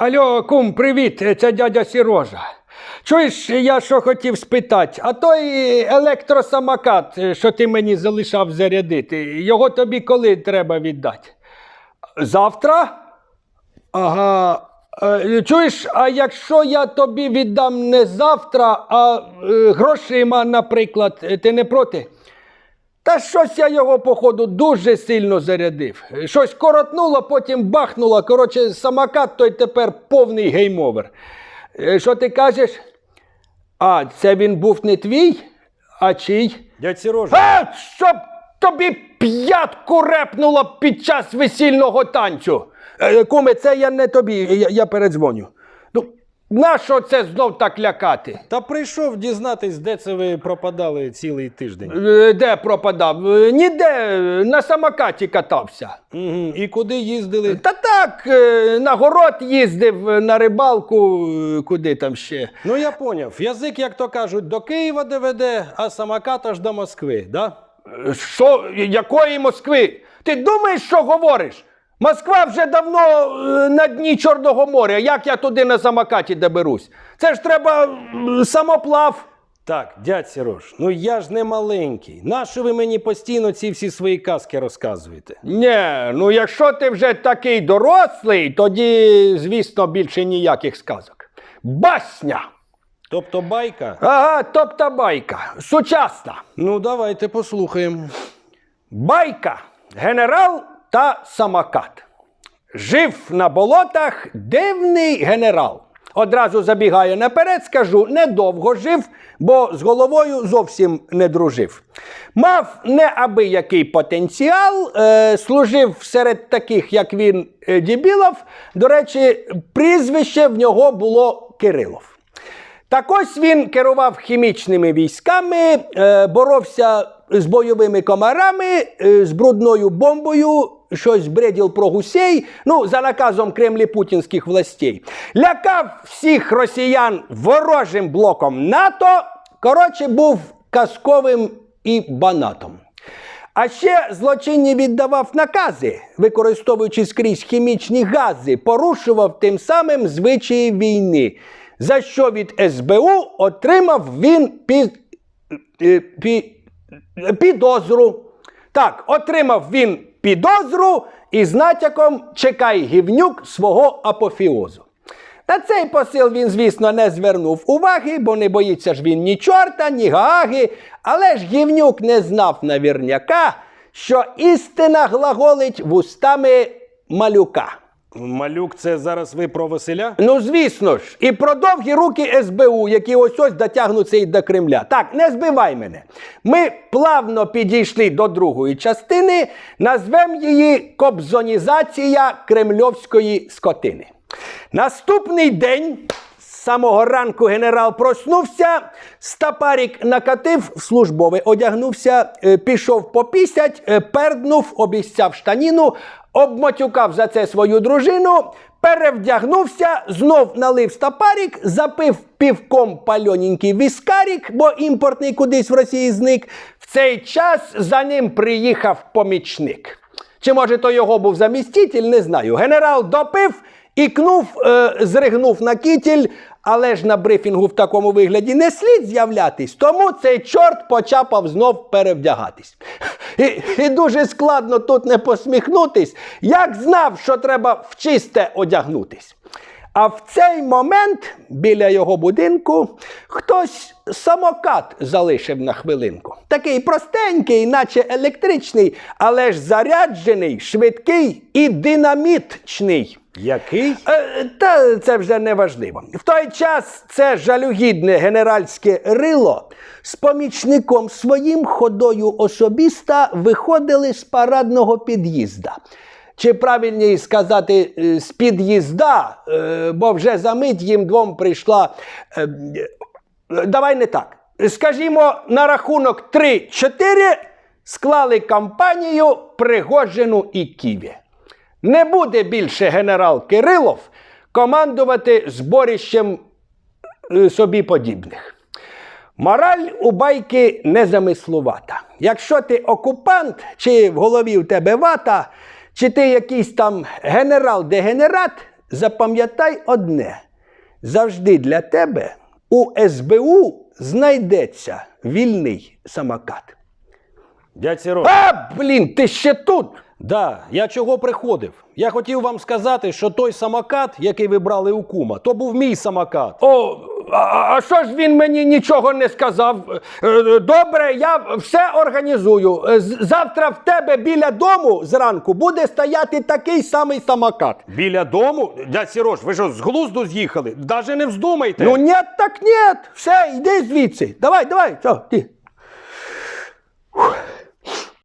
Алло, кум, привіт, це дядя Сірожа. Чуєш, я що хотів спитати, а той електросамокат, що ти мені залишав зарядити, його тобі коли треба віддати? Завтра? Ага. Е, Чуєш, а якщо я тобі віддам не завтра, а е, грошима, наприклад, ти не проти? Та щось я його, походу, дуже сильно зарядив. Щось коротнуло, потім бахнуло. Коротше, самокат той тепер повний геймовер. Е, Що ти кажеш? А, це він був не твій? А чий? Дядь Сірожа, А, щоб тобі п'ятку репнуло під час весільного танцю. Е, Куме, це я не тобі, я, я передзвоню. Нащо це знов так лякати? та прийшов дізнатись, де це ви пропадали цілий тиждень. Е, Де пропадав? Е, Ніде, на самокаті катався. Угу. І куди їздили? Та так, е, на город їздив, е, на рибалку, е, куди там ще. Ну я поняв. Язик, як то кажуть, до Києва доведе, а самокат аж до Москви, да? Що, якої Москви? Ти думаєш, що говориш? Москва вже давно е, на дні Чорного моря. Як я туди на самокаті доберусь? Це ж треба самоплав. Так, дядь Сірож, ну я ж не маленький. Нащо ви мені постійно ці всі свої казки розказуєте? Ні, ну якщо ти вже такий дорослий, тоді, звісно, більше ніяких сказок. Басня! Тобто байка? Ага, тобто байка. Сучасна. Ну, давайте послухаємо. Байка, генерал та самокат. Жив на болотах дивний генерал. Одразу забігаю наперед, скажу, недовго жив, бо з головою зовсім не дружив. Мав неабиякий потенціал, е, служив серед таких, як він, е, дібілов. До речі, прізвище в нього було Кирилов. Так ось він керував хімічними військами, е, боровся з бойовими комарами, е, з брудною бомбою, щось бреділ про гусей, ну, за наказом кремлі путінських властей. Лякав всіх росіян ворожим блоком НАТО. Коротше, був казковим і банатом. А ще злочинні віддавав накази, використовуючи скрізь хімічні гази, порушував тим самим звичаї війни, за що від СБУ отримав він під, е, пі, підозру. Так, отримав він підозру і з натяком чекай гівнюк свого апофіозу. На цей посил він, звісно, не звернув уваги, бо не боїться ж він ні чорта, ні гааги. Але ж гівнюк не знав навірняка, що істина глаголить вустами малюка. Малюк, це зараз ви про Василя? Ну, звісно ж, і про довгі руки СБУ, які ось ось дотягнуться і до Кремля. Так, не збивай мене. Ми плавно підійшли до другої частини, назвемо її Кобзонізація кремльовської скотини. Наступний день. Самого ранку генерал проснувся, стапарік накатив, в службове одягнувся, е, пішов попісять, е, перднув, обіцяв штаніну, обмотюкав за це свою дружину, перевдягнувся, знов налив стапарік, запив півком пальоненький віскарік, бо імпортний кудись в Росії зник. В цей час за ним приїхав помічник. Чи може то його був заміститель, не знаю. Генерал допив, ікнув, е, зригнув на кітіль, але ж на брифінгу в такому вигляді не слід з'являтись. Тому цей чорт почапав знов перевдягатись. І, і дуже складно тут не посміхнутись, як знав, що треба в чисте одягнутись. А в цей момент біля його будинку хтось самокат залишив на хвилинку. Такий простенький, наче електричний, але ж заряджений, швидкий і динамітчний. Який? Е, Та це вже не важливо. В той час це жалюгідне генеральське рило з помічником своїм ходою особіста виходили з парадного під'їзда. Чи правильніше сказати е, з під'їзда, е, бо вже за мить їм двом прийшла. Давай не так. Скажімо, на рахунок 3-4 склали кампанію Пригожину і Ківі. Не буде більше генерал Кирилов командувати зборищем е, собі подібних. Мораль у байки незамислувата. Якщо ти окупант, чи в голові в тебе вата, чи ти якийсь там генерал-дегенерат, запам'ятай одне: завжди для тебе у СБУ знайдеться вільний самокат. Дядь Сірош. А, блін, ти ще тут? Да, я чого приходив? Я хотів вам сказати, що той самокат, який ви брали у кума, то був мій самокат. О, а, а що ж він мені нічого не сказав? Е, Добре, я все організую. Е, Завтра в тебе біля дому зранку буде стояти такий самий самокат. Біля дому? Дядь Сірош, ви що, з глузду з'їхали? Даже не вздумайте. Ну ні, так ні. Все, йди звідси. Давай, давай, все, ти.